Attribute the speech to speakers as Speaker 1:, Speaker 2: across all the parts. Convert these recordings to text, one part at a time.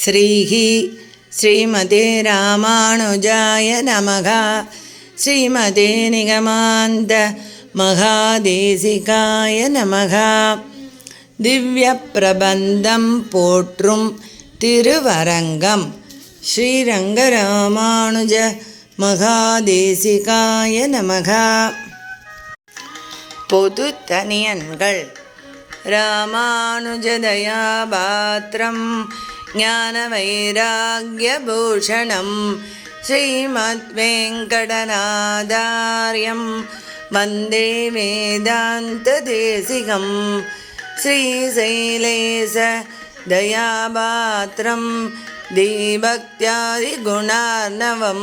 Speaker 1: ശ്രീഹി ശ്രീമതേ രാമാനുജായ നമഃ. ശ്രീമതേ നിഗമാന്ത മഹാദേശികായ നമഃ. ദിവ്യപ്രബന്ധം പോற்றும் തിരുവരങ്കം ശ്രീരംഗരാമാനുജ மகாதேசிகாய நமக பொது தனியன்கள் ராமானுஜதயாபாத்திரம் ज्ञानवैराग्यभूषणं श्रीमद्वेङ्कटनादार्यं वन्दे वेदान्तदेशिकं श्रीशैलेश दयापात्रं दीभक्त्यादिगुणार्णवं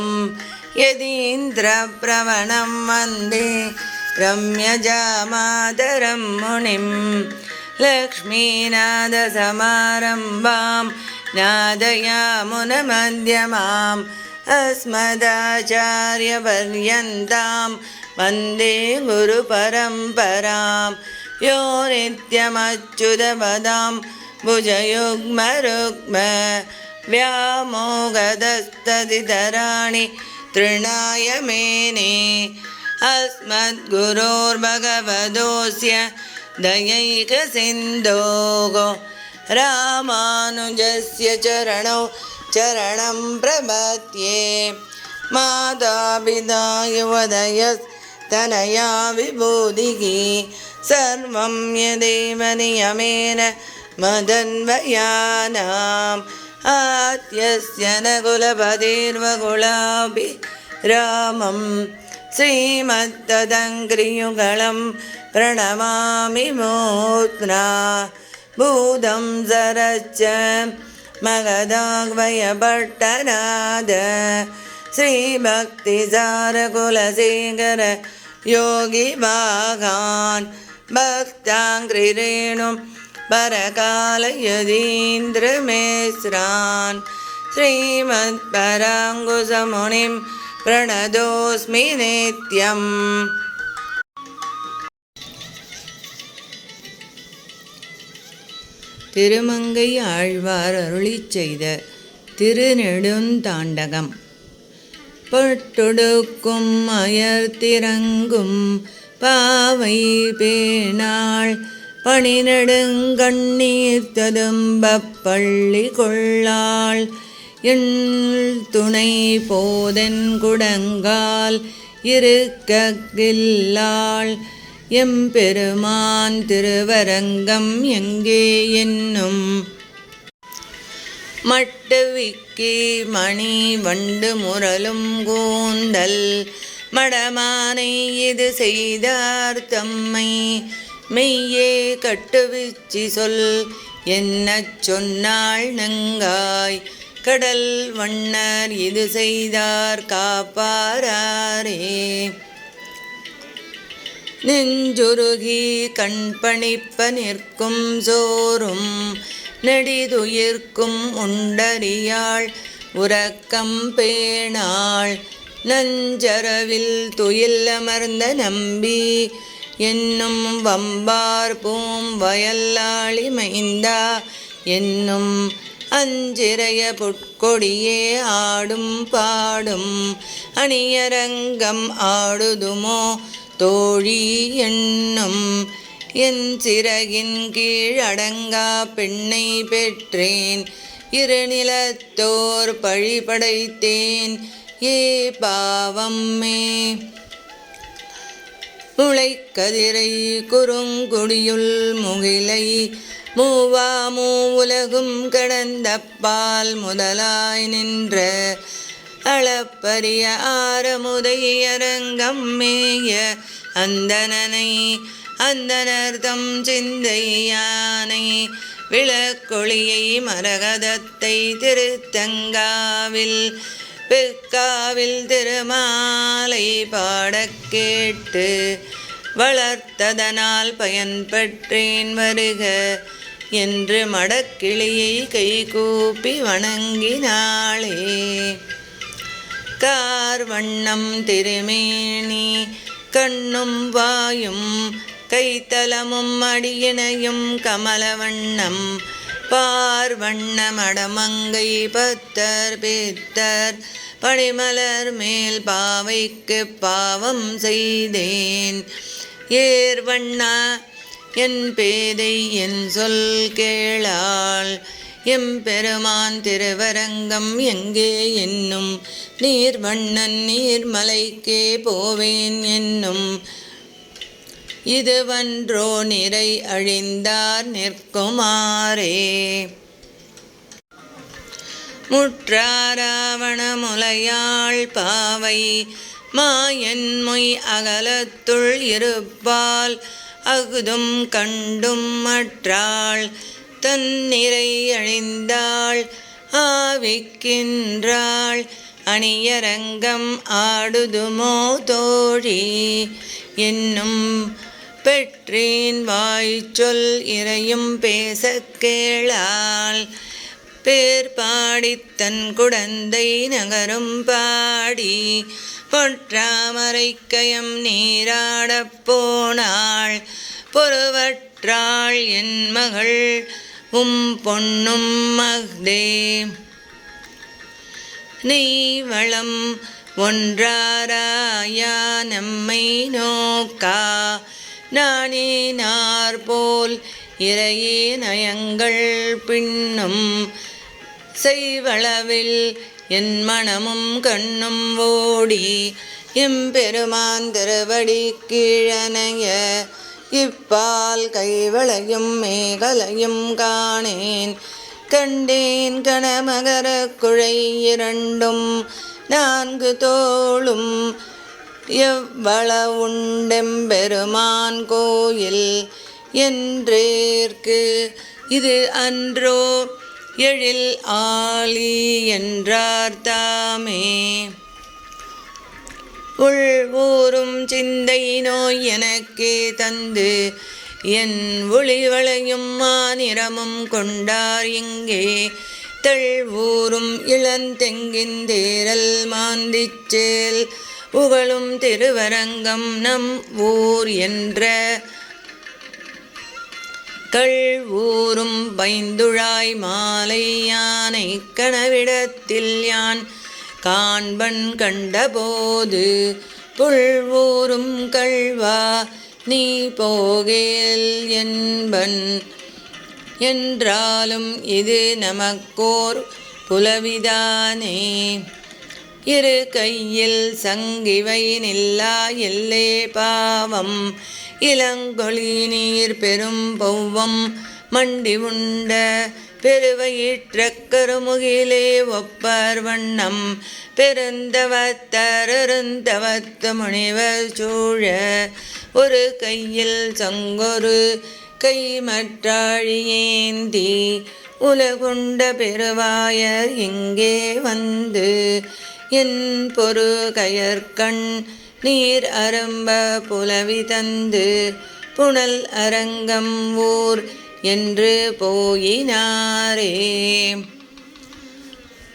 Speaker 1: यदीन्द्रप्रवणं वन्दे रम्यजामातरं मुनिं लक्ष्मीनादसमारम्भाम् नादयामुनमध्यमाम् अस्मदाचार्यपर्यन्तां वन्दे गुरुपरम्परां यो नित्यमच्युतपदां भुजयुग्मरुग्म व्यामोगदस्तदितराणि तृणाय मेने अस्मद्गुरोर्भगवतोऽस्य दयैकसिन्धोः रामानुजस्य चरणौ चरणं प्रपद्ये। मातापिता युवदयस्तनया विभूतिः सर्वं यदेव नियमेन मदन्वयानाम्। आद्यस्य न कुलपतिर्वकुलापि रामं। श्रीमत्तदङ्घ्रियुगलं प्रणमामि मूर्ध्ना भूतं सरच्च मगदाग्वयभट्टनाद श्रीभक्तिसारकुलशेखर योगिभागान् भक्ताङ्घ्रिरेणुं परकालयदीन्द्रमेस्रान् श्रीमत्पराङ्कुशमुनिं प्रणतोऽस्मि नित्यम् திருமங்கை ஆழ்வார் அருளி செய்த திருநெடுந்தாண்டகம் பட்டொடுக்கும் அயர்த்திறங்கும் பாவை பேனாள் பணிநெடுங்கண்ணீர் ததும்பப் பள்ளி கொள்ளாள். என் துணை போதன் குடங்கால் இருக்கில்லாள் எம்பெருமான் திருவரங்கம் எங்கே என்னும் மட்டுவிக்கி மணி வண்டு முரலும் கூந்தல் மடமானை இது செய்தார் தம்மை. மெய்யே கட்டுவிச்சி சொல் என்ன சொன்னாள் நங்காய். கடல் வண்ணர் இது செய்தார் காப்பாரே நெஞ்சுருகி கண்பணிப்ப நிற்கும் சோறும் நெடிதுயிர்க்கும் உண்டறியாள் உறக்கம் பேணாள். நஞ்சரவில் துயில் அமர்ந்த நம்பி என்னும் வம்பார் பூம் வயல்லாளி மைந்தா என்னும் அஞ்சிறைய புட்கொடியே ஆடும் பாடும் அணியரங்கம் ஆடுதுமோ தோழி என்னும் என் சிறகின் கீழ் அடங்கா பெண்ணை பெற்றேன். இருநிலத்தோர் பழி படைத்தேன். ஏ பாவம்மே. முளைக்கதிரை குறுங்குடியுள் முகிலை. மூவா மூ கடந்த பால் முதலாய் நின்ற அளப்பரிய ஆரமுதையரங்கம் மேய அந்தனனை அந்தனர்தம் சிந்தையானை விளக்கொளியை மரகதத்தை திருத்தங்காவில் பிற்காவில் திருமாலை பாடக் கேட்டு வளர்த்ததனால் பயன்பெற்றேன் வருக என்று மடக்கிளியை கைகூப்பி வணங்கினாளே. கார் வண்ணம் திருமேனி கண்ணும் வாயும் கைத்தலமும் அடியினையும் கமலவண்ணம் பார்வண்ண மடமங்கை பத்தர் பித்தர் பனிமலர் மேல் பாவைக்கு பாவம் செய்தேன். ஏர்வண்ணா என் பேதை என் சொல் கேளாள் எம்பெருமான் திருவரங்கம் எங்கே என்னும் நீர்வண்ணன் நீர்மலைக்கே போவேன் என்னும். இதுவன்றோ நிறை அழிந்தார் நிற்குமாரே முற்றாராவணமுலையாள் பாவை மாயன் மொய் அகலத்துள் இருப்பால் அகுதும் கண்டும் மற்றாள் தன்னிறை அழிந்தாள் ஆவிக்கின்றாள். அணியரங்கம் ஆடுதுமோ தோழி? என்னும் பெற்றேன் சொல் இறையும் பேச கேளாள். பேர் பாடித் குடந்தை நகரும் பாடி பொற்றாமரைக்கயம் நீராடப் போனாள். பொறுவற்றாள் என் மகள் உம் பொன்னும் மஹ்தே நெய்வளம் ஒன்றாராயா நம்மை நோக்கா. நானே நார்போல் இறையே நயங்கள் பின்னும். செய்வளவில் என் மனமும் கண்ணும் ஓடி. எம்பெருமான் திருவடி கீழனைய இப்பால் கைவளையும் மேகலையும் காணேன். கண்டேன் கணமகர குழை இரண்டும் நான்கு தோளும். எவ்வள உண்டெம்பெருமான் கோயில் என்றேற்கு. இது அன்றோ எழில் ஆளி என்றார் தாமே. உள் ஊறும் சிந்தை நோய் எனக்கே தந்து என் ஒளிவளையும் மாநிறமும் கொண்டார் இங்கே. தெள்வூரும் இளந்தெங்கின் தேரல் மாந்திச்சேல் புகழும் திருவரங்கம் நம் ஊர் என்ற. கள்வூரும் பைந்துழாய் மாலை யானை கனவிடத்தில் யான் காண்பன் கண்டபோது புல்வூரும் கல்வா நீ போகேல் என்பன். என்றாலும் இது நமக்கோர் புலவிதானே. இரு கையில் சங்கிவை நில்லா எல்லே பாவம். இளங்கொழி நீர் பெரும் பௌவம் மண்டி உண்ட பெருவயிற்ற கருமுகிலே ஒப்பார் வண்ணம். பெருந்தவத்தருந்தவத்து முனிவர் சூழ ஒரு கையில் சங்கொரு கை மற்றாழியேந்தி உலகுண்ட பெருவாயர் இங்கே வந்து? என் பொறு கயற்கண் நீர் அரும்ப புலவி தந்து புனல் அரங்கம் ஊர் என்று போயினாரே.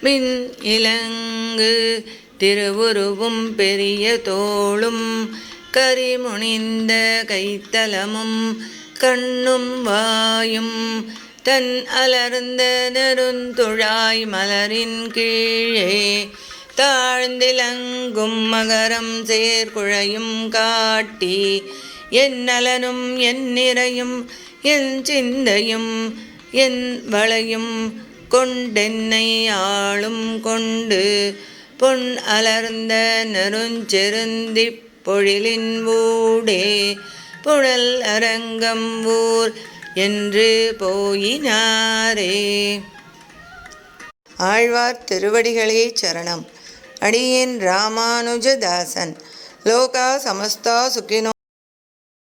Speaker 1: மின் இலங்கு திருவுருவும் பெரிய தோளும் கரிமுனிந்த கைத்தலமும் கண்ணும் வாயும் தன் அலர்ந்த நெருந்துழாய் மலரின் கீழே தாழ்ந்திலங்கும் மகரம் சேர்குழையும் காட்டி என் நலனும் என் நிறையும் என் சிந்தையும் என் வளையும் கொண்டென்னை ஆளும் கொண்டு பொன் அலர்ந்த நெருஞ்செருந்தி பொழிலின் ஊடே புழல் அரங்கம் ஊர் என்று போயினாரே. ஆழ்வார் திருவடிகளே சரணம். அடியேன் ராமானுஜதாசன். லோகா சமஸ்தா சுகினோ